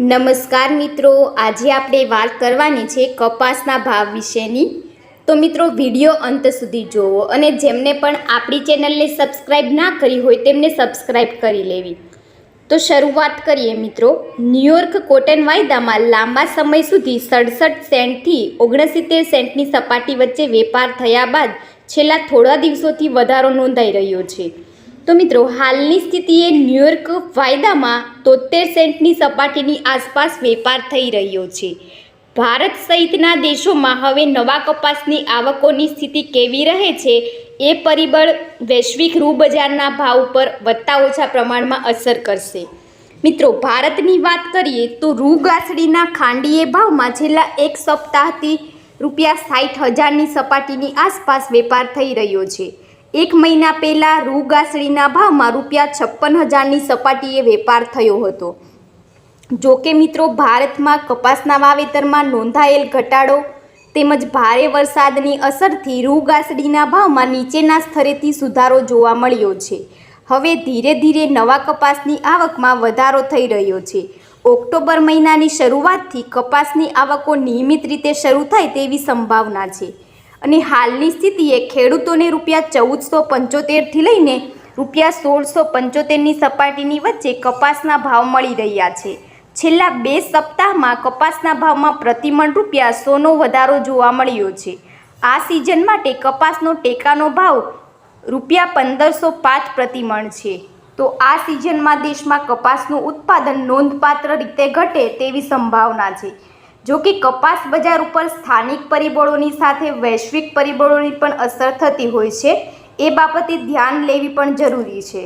નમસ્કાર મિત્રો, આજે આપણે વાત કરવાની છે કપાસના ભાવ વિશેની. તો મિત્રો, વીડિયો અંત સુધી જોવો અને જેમને પણ આપણી ચેનલને સબસ્ક્રાઈબ ના કરી હોય તેમને સબસ્ક્રાઈબ કરી લેવી. તો શરૂઆત કરીએ મિત્રો. ન્યુયોર્ક કોટન વાયદામાં લાંબા સમય સુધી સડસઠ સેન્ટથી ઓગણસિત્તેર સેન્ટની સપાટી વચ્ચે વેપાર થયા બાદ છેલ્લા થોડા દિવસોથી વધારો નોંધાઈ રહ્યો છે. તો મિત્રો, હાલની સ્થિતિએ ન્યુયોર્ક વાયદામાં તોતેર સેન્ટની સપાટીની આસપાસ વેપાર થઈ રહ્યો છે. ભારત સહિતના દેશોમાં હવે નવા કપાસની આવકોની સ્થિતિ કેવી રહે છે એ પરિબળ વૈશ્વિક રૂ બજારના ભાવ પર વધતા ઓછા પ્રમાણમાં અસર કરશે. મિત્રો, ભારતની વાત કરીએ તો રૂ ગાસડીના ખાંડીએ ભાવમાં છેલ્લા એક સપ્તાહથી રૂપિયા સાઠ હજારની સપાટીની આસપાસ વેપાર થઈ રહ્યો છે. એક મહિના પહેલાં રૂ ગાસડીના ભાવમાં રૂપિયા છપ્પન હજારની સપાટીએ વેપાર થયો હતો. જો કે મિત્રો, ભારતમાં કપાસના વાવેતરમાં નોંધાયેલ ઘટાડો તેમજ ભારે વરસાદની અસરથી રૂ ગાસડીના ભાવમાં નીચેના સ્તરેથી સુધારો જોવા મળ્યો છે. હવે ધીરે ધીરે નવા કપાસની આવકમાં વધારો થઈ રહ્યો છે. ઓક્ટોબર મહિનાની શરૂઆતથી કપાસની આવકો નિયમિત રીતે શરૂ થાય તેવી સંભાવના છે. અને હાલની સ્થિતિએ ખેડૂતોને રૂપિયા ચૌદસો પંચોતેરથી લઈને રૂપિયા સોળસો પંચોતેરની સપાટીની વચ્ચે કપાસના ભાવ મળી રહ્યા છે. છેલ્લા બે સપ્તાહમાં કપાસના ભાવમાં પ્રતિમણ રૂપિયા સોનો વધારો જોવા મળ્યો છે. આ સિઝન માટે કપાસનો ટેકાનો ભાવ રૂપિયા પંદરસો પાંચ પ્રતિમણ છે. તો આ સિઝનમાં દેશમાં કપાસનું ઉત્પાદન નોંધપાત્ર રીતે ઘટે તેવી સંભાવના છે. જો કે કપાસ બજાર ઉપર સ્થાનિક પરિબળોની સાથે વૈશ્વિક પરિબળોની પણ અસર થતી હોય છે, એ બાબતે ધ્યાન લેવી પણ જરૂરી છે.